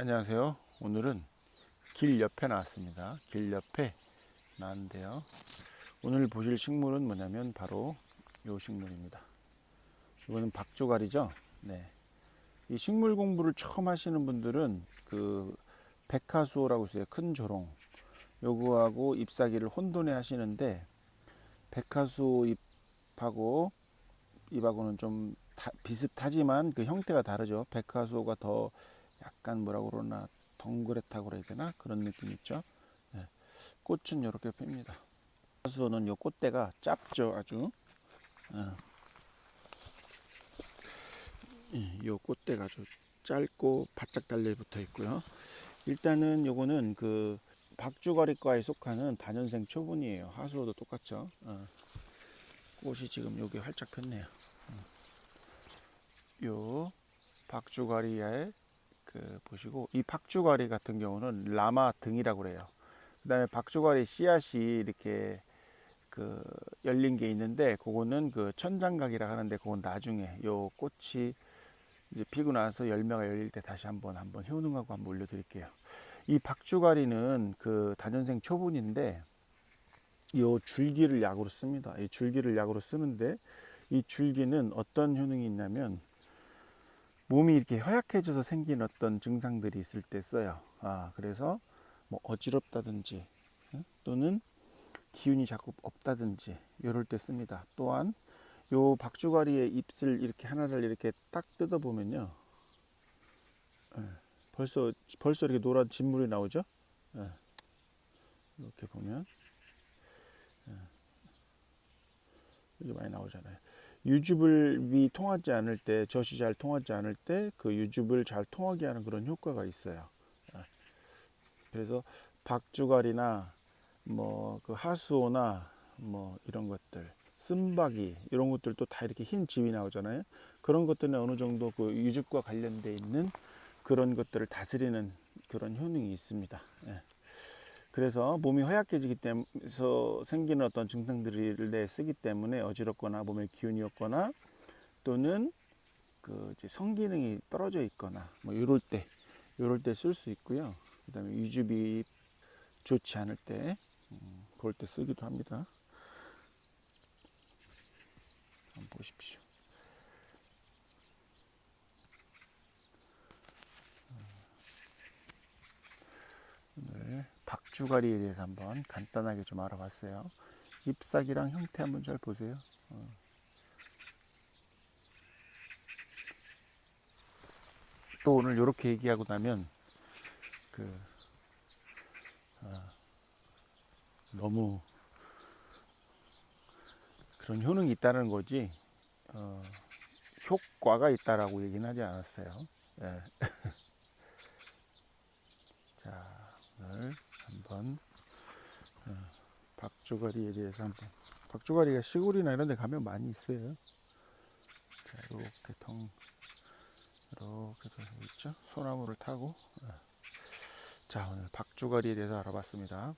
안녕하세요. 오늘은 길 옆에 나왔습니다. 길 옆에 나왔는데요. 오늘 보실 식물은 뭐냐면 바로 이 식물입니다. 이거는 박조갈이죠. 네. 이 식물 공부를 처음 하시는 분들은 그 백화수호라고 있어요. 큰 조롱. 요거하고 잎사귀를 혼돈해 하시는데 백화수호 잎하고 잎하고는 좀 다- 비슷하지만 그 형태가 다르죠. 백화수호가 더 약간 뭐라고 그러나 덩그랗다고 그래야 되나 그런 느낌 있죠. 네. 꽃은 이렇게 핍니다. 백화수호는 요 꽃대가 짧죠, 아주. 어. 이- 요 꽃대가 아주 짧고 바짝 달려 붙어 있고요. 일단은 요거는 그 박주거리과에 속하는 단연생 초분이에요. 하수호도 똑같죠. 어. 꽃이 지금 여기 활짝 폈네요. 음. 요 박주가리에 그 보시고 이 박주가리 같은 경우는 라마 등이라고 그래요. 그다음에 박주가리 씨앗이 이렇게 그 열린 게 있는데 그거는 그 천장각이라 하는데 그건 나중에 요 꽃이 이제 피고 나서 열매가 열릴 때 다시 한번 한번 효능하고 한번 올려드릴게요. 이 박주가리는 그 단연생 초분인데 요 줄기를 약으로 씁니다. 이 줄기를 약으로 쓰는데 이 줄기는 어떤 효능이 있냐면 몸이 이렇게 허약해져서 생긴 어떤 증상들이 있을 때 써요. 아, 그래서 뭐 어지럽다든지 응? 또는 기운이 자꾸 없다든지 이럴 때 씁니다. 또한 요 박주가리의 잎을 이렇게 하나를 이렇게 딱 뜯어 보면요. 예, 벌써 벌써 이렇게 노란 진물이 나오죠? 예. 이렇게 보면 이게 많이 나오잖아요. 유즙을 통하지 않을 때, 젖이 잘 통하지 않을 때 그 유즙을 잘 통하게 하는 그런 효과가 있어요. 아. 그래서 박주갈이나 뭐 그 하수오나 뭐 이런 것들, 쓴바기 이런 것들도 다 이렇게 흰 즙이 나오잖아요. 그런 것들은 어느 정도 그 유즙과 관련돼 있는 그런 것들을 다스리는 그런 효능이 있습니다. 예. 그래서 몸이 허약해지기 때문에 생기는 어떤 증상들을 내 쓰기 때문에 어지럽거나 몸에 기운이 없거나 또는 그 이제 성기능이 떨어져 있거나 뭐 이럴 때 이럴 때 쓸 수 있고요. 그다음에 유즙이 좋지 않을 때 음, 그럴 때 쓰기도 합니다. 한번 보십시오. 오늘 박주가리에 대해서 한번 간단하게 좀 알아봤어요. 잎사귀랑 형태 한번 잘 보세요. 어. 또 오늘 이렇게 얘기하고 나면 그 아, 너무 그런 효능이 있다는 거지 어, 효과가 있다라고 얘기는 하지 않았어요. 예. 자, 오늘 한번 어, 박주가리에 대해서 한번 박주가리가 시골이나 이런 데 가면 많이 있어요. 자, 이렇게 통 이렇게 있죠. 소나무를 타고 어. 자, 오늘 박주가리에 대해서 알아봤습니다.